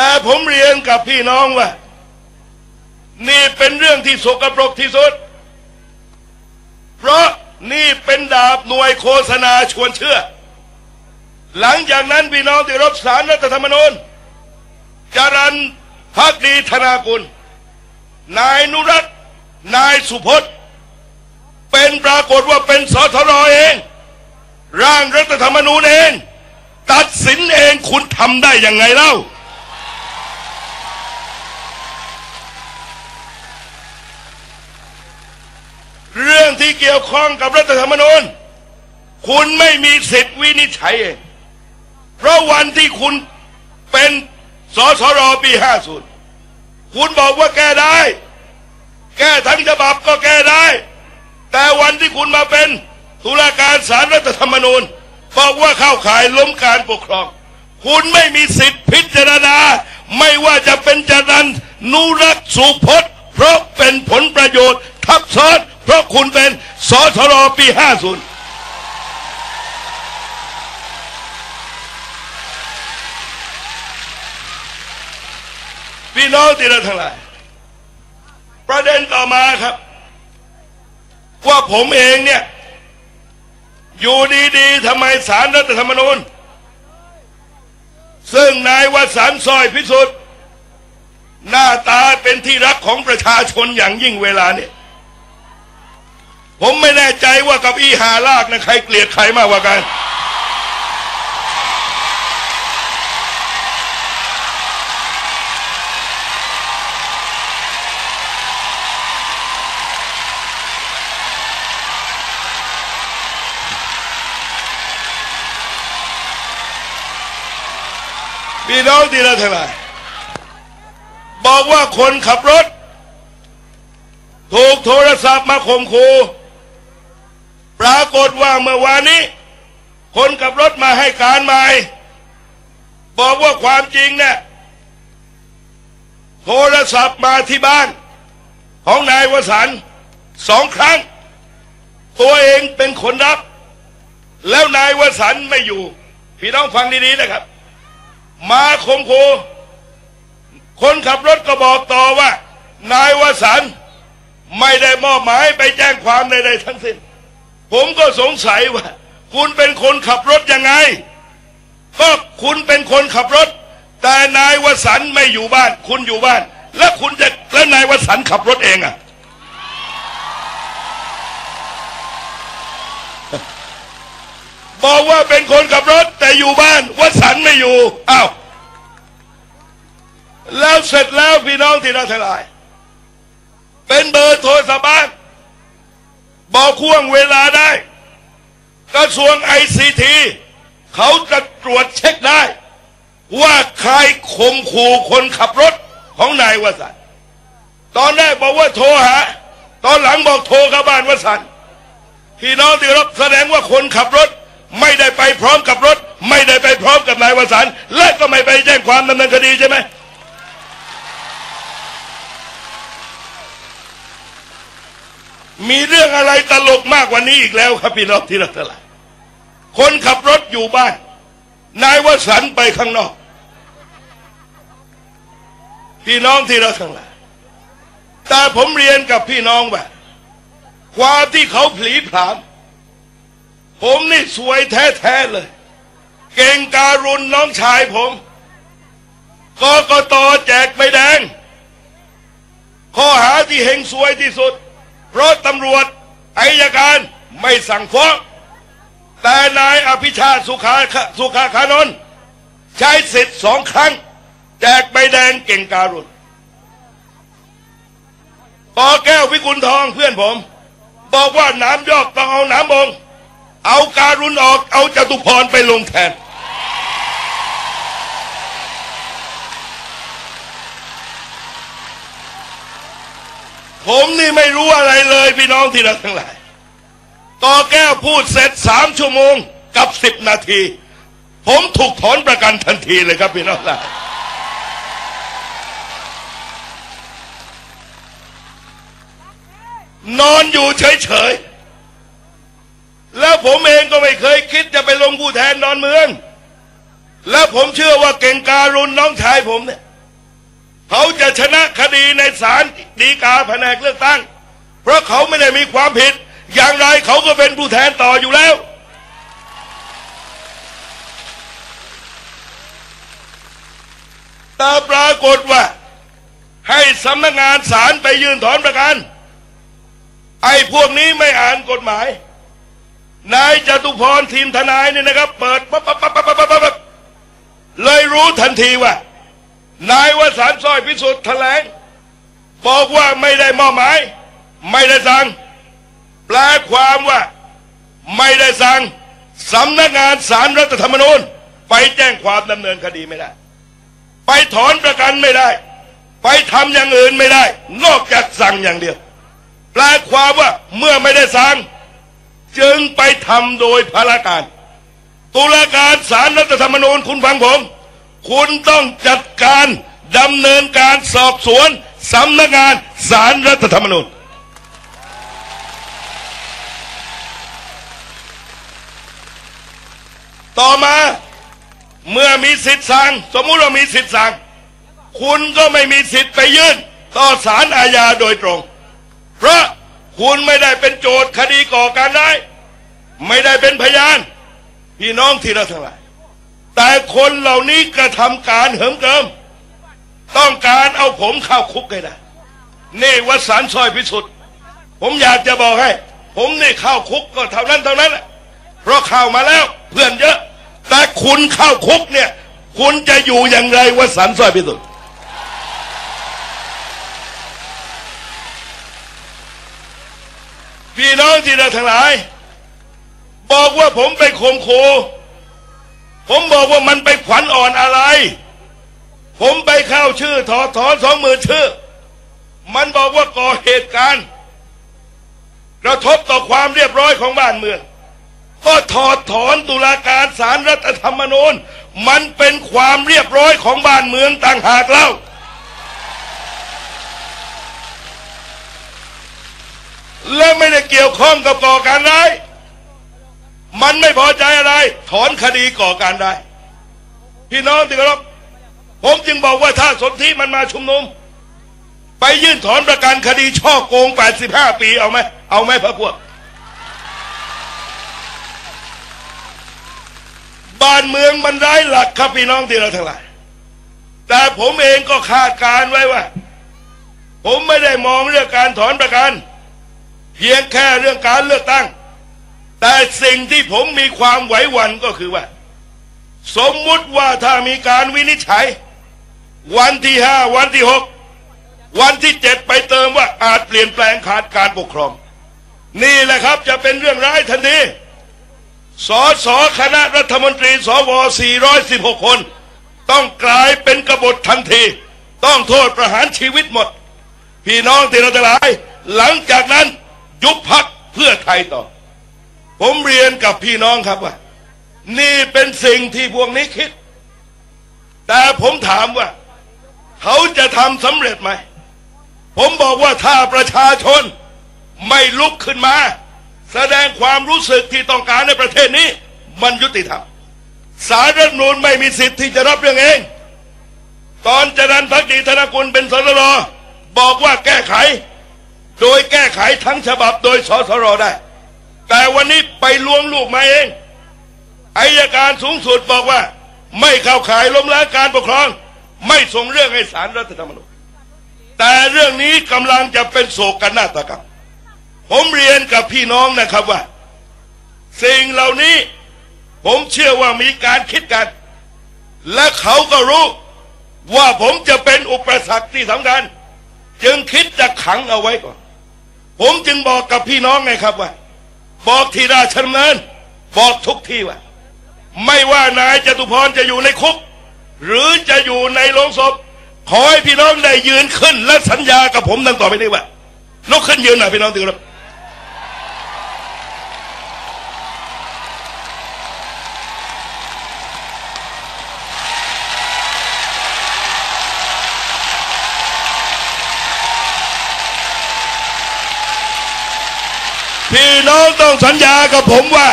แต่ผมเรียนกับพี่น้องว่า นี่เป็นเรื่องที่สกปรกที่สุด เพราะนี่เป็นดาบหน่วยโฆษณาชวนเชื่อ หลังจากนั้นพี่น้องที่รบสารรัฐธรรมนูญจรันพักดีธนากุล นายนุรัตน์นายสุพจน์ เป็นปรากฏว่าเป็นสทรเอง ร่างรัฐธรรมนูญเอง ตัดสินเองคุณทำได้ยังไงเล่า เรื่องที่เกี่ยวข้องกับรัฐธรรมนูญคุณไม่มีสิทธิ์วินิจฉัยเองเพราะวันที่คุณเป็นสสรปี50คุณบอกว่าแก้ได้ แก้ทั้งฉบับก็แก้ได้ แต่วันที่คุณมาเป็นตุลาการศาลรัฐธรรมนูญบอกว่าเข้าข่ายล้มการปกครอง คุณไม่มีสิทธิ์พิจารณา ไม่ว่าจะเป็นจรันนุรักษ์สุพจน์ เพราะเป็นผลประโยชน์ทับซ้อน ราะคุณเป็นสสรปี 50พี่น้องที่เราทั้งหลาย ประเด็นต่อมาครับ ว่าผมเองเนี่ย อยู่ดีๆทำไมสารรัฐธรรมนูญ ซึ่งนายวสันซอยพิสุทธิ์หน้าตาเป็นที่รักของประชาชนอย่างยิ่งเวลาเนี่ย ผมไม่แน่ใจว่ากับอีหาลากนะใครเกลียดใครมากกว่ากัน พี่น้องที่เราทั้งหลายบอกว่าคนขับรถ ถูกโทรศัพท์มาข่มขู่ ปรากฏว่าเมื่อวานนี้ คนขับรถมาให้การใหม่ บอกว่าความจริงเนี่ยโทรศัพท์มาที่บ้าน ของนายวสันสองครั้ง ตัวเองเป็นคนรับ แล้วนายวสันไม่อยู่ พี่น้องฟังดีๆนะครับ มาคมคูคนขับรถก็บอกต่อว่า นายวสันไม่ได้มอบหมายไปแจ้งความใดๆทั้งสิ้น ผมก็สงสัยว่า คุณเป็นคนขับรถยังไง ก็คุณเป็นคนขับรถ แต่นายวสันไม่อยู่บ้าน คุณอยู่บ้าน แล้วคุณจะแล้วนายวสันขับรถเองอะบอกว่าเป็นคนขับรถ แต่อยู่บ้านวสันไม่อยู่อ้าวแล้วเสร็จแล้วพี่น้องที่เราทั้งหลาย เป็นเบอร์โทรศัพท์บ้าน บอกข่วงเวลาได้ กระทรวงไอซีทีเขาจะตรวจเช็คได้ ว่าใครข่มขู่คนขับรถของนายวสันตอนแรกบอกว่าโทรหา ตอนหลังบอกโทรเข้าบ้านวสันพี่น้องที่รับแสดงว่าคนขับรถ ไม่ได้ไปพร้อมกับรถ ไม่ได้ไปพร้อมกับนายวสันและก็ไม่ไปแจ้งความดำเนินคดีใช่ไหม มีเรื่องอะไรตลกมากกว่านี้อีกแล้วครับพี่น้องที่รักทั้งหลายคนขับรถอยู่บ้าน นายวสันต์ไปข้างนอก พี่น้องที่รักทั้งหลายแต่ผมเรียนกับพี่น้องว่าความที่เขาผลีผลาม ผมนี่สวยแท้ๆเลย เก่งการุณน้องชายผมกกตแจกใบแดง ข้อหาที่เฮงสวยที่สุด เพราะตำรวจอายการไม่สั่งฟ้องแต่นายอภิชาติสุขาสุขาคานนท์ใช้สิทธิ์สองครั้ง แจกใบแดงเก่งการุณปอแก้ววิกุลทองเพื่อนผม บอกว่าน้ำยอกต้องเอาน้ำบง เอาการุณออกเอาจตุพรไปลงแทน ผมนี่ไม่รู้อะไรเลยพี่น้องที่รักทั้งหลายต่อแก้วพูดเสร็จสามชั่วโมงกับสิบนาที ผมถูกถอนประกันทันทีเลยครับพี่น้องนะนอนอยู่เฉยๆ แล้วผมเองก็ไม่เคยคิดจะไปลงผู้แทนนอนเมือง แล้วผมเชื่อว่าเก่งการุณน้องชายผมเนี่ย เขาจะชนะคดีในศาลฎีกาแผนกเลือกตั้ง เพราะเขาไม่ได้มีความผิด อย่างไรเขาก็เป็นผู้แทนต่ออยู่แล้ว แต่ปรากฏว่า ให้สำนักงานศาลไปยื่นถอนประกัน ไอ้พวกนี้ไม่อ่านกฎหมาย นายจตุพรทีมทนายเนี่ยนะครับ เปิดปั๊บปั๊บปั๊บปั๊บปั๊บปั๊บเลยรู้ทันทีว่า นายวสานต์สร้อยพิสุทธิ์แถลง บอกว่าไม่ได้มอบหมาย ไม่ได้สั่งแปลความว่าไม่ได้สั่งสำนักงานสารรัฐธรรมนูญ ไปแจ้งความดำเนินคดีไม่ได้ ไปถอนประกันไม่ได้ ไปทำอย่างอื่นไม่ได้ นอกจากสั่งอย่างเดียว แปลความว่าเมื่อไม่ได้สั่งจึงไปทำโดยพลาการตุลาการสารรัฐธรรมนูญคุณฟังผม คุณต้องจัดการดำเนินการสอบสวนสำนักงานสารรัฐธรรมนูญต่อมาเมื่อมีสิทธิ์สั่งสมมุติว่ามีสิทธิ์สั่งคุณก็ไม่มีสิทธิ์ไปยื่น ต่อศาลอาญาโดยตรง เพราะคุณไม่ได้เป็นโจทย์คดีก่อการร้ายไม่ได้เป็นพยาน พี่น้องที่เราทั้งหลาย แต่คนเหล่านี้กระทำการเหิมเกิม ต้องการเอาผมเข้าคุกให้ได้นี่วสานต์ซอยพิสุทธิ์ผมอยากจะบอกให้ ผมนี่เข้าคุกก็เท่านั้นเท่านั้นแหละเพราะเข้ามาแล้วเพื่อนเยอะ แต่คุณเข้าคุกเนี่ย คุณจะอยู่อย่างไรวสานต์ซอยพิสุทธิ์พี่น้องที่เราทั้งหลาย บอกว่าผมไปข่มขู่ ผมบอกว่ามันไปขวัญอ่อนอะไร ผมไปเข้าชื่อถอดถอนสองหมื่นชื่อ มันบอกว่าก่อเหตุการณ์กระทบต่อความเรียบร้อยของบ้านเมืองก็ถอดถอนตุลาการสารรัฐธรรมนูญมันเป็นความเรียบร้อยของบ้านเมืองต่างหากเล่า และไม่ได้เกี่ยวข้องกับก่อการร้าย มันไม่พอใจอะไร ถอนคดีก่อการได้ พี่น้องที่เคารพผมจึงบอกว่าถ้าสนธิมันมาชุมนุม ไปยื่นถอนประกันคดีช่อโกง 85 ปีเอาไหมเอาไหมพระพวก บ้านเมืองมันไร้หลักครับพี่น้องที่เราทั้งหลาย แต่ผมเองก็คาดการไว้ว่า ผมไม่ได้มองเรื่องการถอนประกัน เพียงแค่เรื่องการเลือกตั้ง แต่สิ่งที่ผมมีความไหวหวั่นก็คือว่า สมมุติว่าถ้ามีการวินิจฉัย วันที่ห้าวันที่หกวันที่เจ็ดไปเติมว่าอาจเปลี่ยนแปลงขาดการปกครอง นี่แหละครับจะเป็นเรื่องร้ายทันทีสอสอคณะรัฐมนตรีสว416 คน ต้องกลายเป็นกบฏทันที ต้องโทษประหารชีวิตหมด พี่น้องที่เราทั้งหลาย หลังจากนั้นยุบพักเพื่อไทยต่อ ผมเรียนกับพี่น้องครับว่า นี่เป็นสิ่งที่พวกนี้คิด แต่ผมถามว่า เขาจะทำสำเร็จไหม ผมบอกว่าถ้าประชาชนไม่ลุกขึ้นมา แสดงความรู้สึกที่ต้องการในประเทศนี้ มันยุติธรรมสารรัฐมนูลไม่มีสิทธิ์ที่จะรับเรื่องเอง ตอนจรันพักดีธนกุลเป็นสสรบอกว่าแก้ไข โดยแก้ไขทั้งฉบับโดยสสรได้ แต่วันนี้ไปล้วงลูกมาเองอายการสูงสุดบอกว่า ไม่เข้าข่ายล้มล้างการปกครอง ไม่ส่งเรื่องให้สารรัฐธรรมนูญแต่เรื่องนี้กำลังจะเป็นโศกนาฏกรรม ผมเรียนกับพี่น้องนะครับว่า สิ่งเหล่านี้ผมเชื่อว่ามีการคิดกัน และเขาก็รู้ว่าผมจะเป็นอุปสรรคที่สำคัญ จึงคิดจะขังเอาไว้ก่อน ผมจึงบอกกับพี่น้องไงครับว่า บอกทีราชดำเนิน บอกทุกที่ว่า ไม่ว่านายจตุพรจะอยู่ในคุก หรือจะอยู่ในโรงศพ ขอให้พี่น้องได้ยืนขึ้นและสัญญากับผมดังต่อไปนี้ว่าลุกขึ้นยืนหน่อยพี่น้องตื่นครับ พี่น้องต้องสัญญากับผมว่า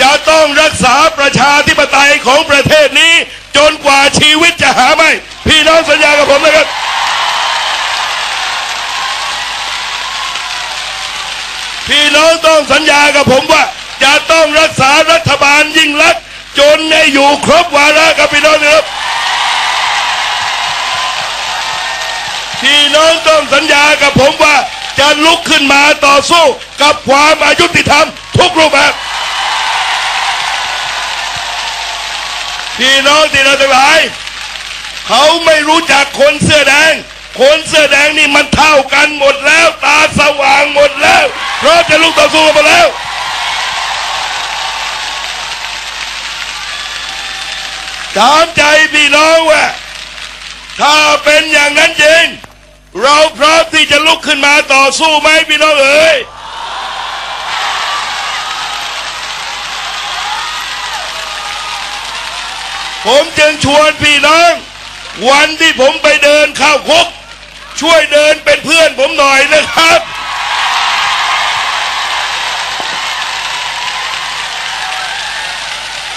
จะต้องรักษาประชาธิปไตยของประเทศนี้ จนกว่าชีวิตจะหาไม่ พี่น้องสัญญากับผมนะครับพี่น้องต้องสัญญากับผมว่า จะต้องรักษารัฐบาลยิ่งรักจนในอยู่ครบวาระกับพี่น้องนะครับพี่น้องต้องสัญญากับผมว่า จะลุกขึ้นมาต่อสู้กับความอายุติธรรม ทุกรูปแบบพี่น้องที่เราทั้งหลาย เขาไม่รู้จักคนเสื้อแดง คนเสื้อแดงนี่มันเท่ากันหมดแล้ว ตาสว่างหมดแล้วเพราะจะลุกต่อสู้กันมดแล้วถามใจพี่น้องว่า ถ้าเป็นอย่างนั้นจริง เราพร้อมที่จะลุกขึ้นมาต่อสู้ไหมพี่น้องเอ๋ยผมจึงชวนพี่น้อง วันที่ผมไปเดินเข้าคุก ช่วยเดินเป็นเพื่อนผมหน่อยนะครับ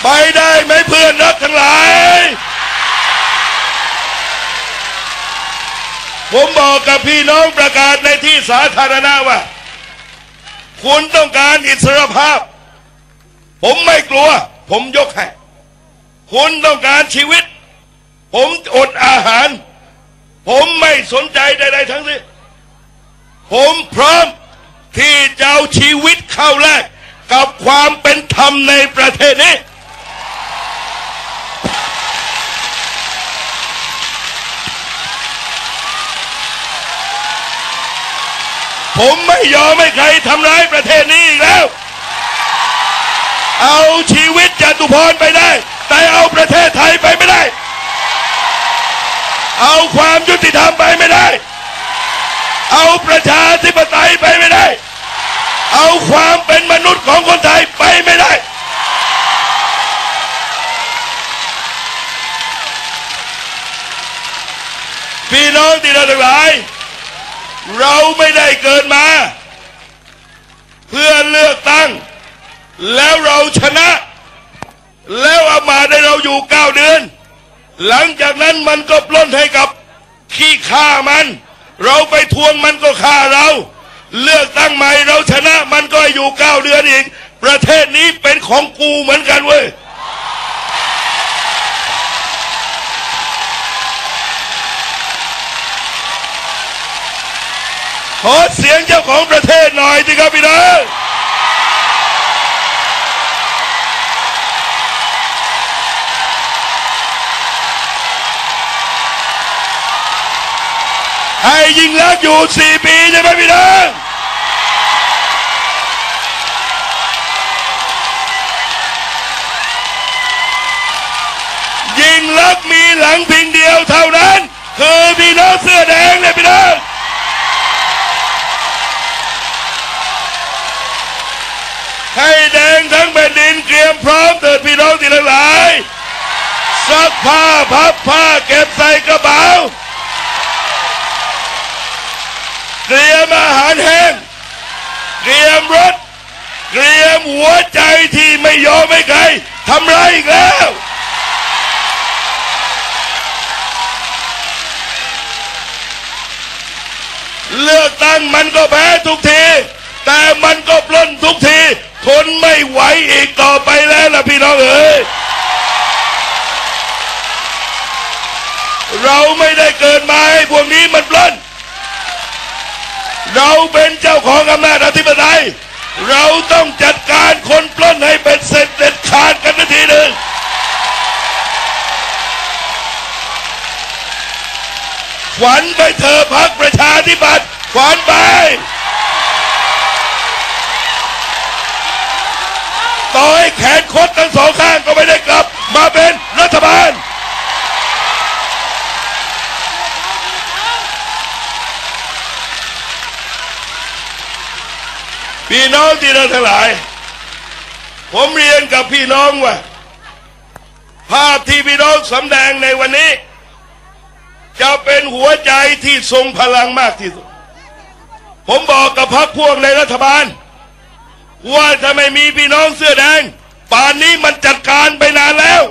ไปได้ไหมเพื่อนรักทั้งหลาย ผมบอกกับพี่น้องประกาศในที่สาธารณะว่า คุณต้องการอิสรภาพ ผมไม่กลัว ผมยกให้ คุณต้องการชีวิต ผมอดอาหาร ผมไม่สนใจใดๆทั้งสิ้นผมพร้อมที่จะเอาชีวิตเข้าแลกกับความเป็นธรรมในประเทศนี้ ผมไม่ยอมให้ใครทำร้ายประเทศนี้อีกแล้ว เอาชีวิตจตุพรไปได้ แต่เอาประเทศไทยไปไม่ได้ เอาความยุติธรรมไปไม่ได้ เอาประชาธิปไตยไปไม่ได้ เอาความเป็นมนุษย์ของคนไทยไปไม่ได้พี่น้องที่เราทั้งหลาย เราไม่ได้เกิดมา เพื่อเลือกตั้ง แล้วเราชนะ แล้วอามาได้เราอยู่เก้าเดือน หลังจากนั้นมันก็ปล้นให้กับขี้ฆ่ามัน เราไปทวงมันก็ฆ่าเรา เลือกตั้งใหม่เราชนะมันก็อยู่เก้าเดือนอีก ประเทศนี้เป็นของกูเหมือนกันเว้ย ขอเสียงเจ้าของประเทศหน่อยสิครับพี่น้องให้ยิงลักอยู่สี่ปีใช่ไหมพี่น้องยิงลักมีหลังเพียงเดียวเท่านั้น คือพี่น้องเสื้อแดงเลยพี่น้อง ให้แดงทั้งแผ่นดินเตรียมพร้อมเถิดพี่น้องที่ทั้งหลายซักผ้าพับผ้าเก็บใส่กระเป๋าเตรียมอาหารแห้งเตรียมรถเตรียมหัวใจที่ไม่ยอมให้ใครทำไรอีกแล้วเลือกตั้งมันก็แพ้ทุกที แต่มันก็ปล้นทุกที ทนไม่ไหวอีกต่อไปแล้วล่ะพี่น้องเอ๋ยเราไม่ได้เกิดมาให้พวกนี้มันปล้น เราเป็นเจ้าของอำนาจอธิปไตย เราต้องจัดการคนปล้นให้เป็นเสร็จเด็ดขาดกันทีหนึ่งขวัญไปเธอะพักประชาธิปัตย์ขวัญไป ต่อให้แขนคดทั้งสองข้างก็ไม่ได้กลับ มาเป็นรัฐบาล พี่น้องที่เราทั้งหลาย ผมเรียนกับพี่น้องว่า ภาพที่พี่น้องสำแดงในวันนี้ จะเป็นหัวใจที่ทรงพลังมากที่สุด ผมบอกกับพรรคพวกในรัฐบาล ว่าถ้าไม่มีพี่น้องเสื้อแดง ป่านนี้มันจัดการไปนานแล้ว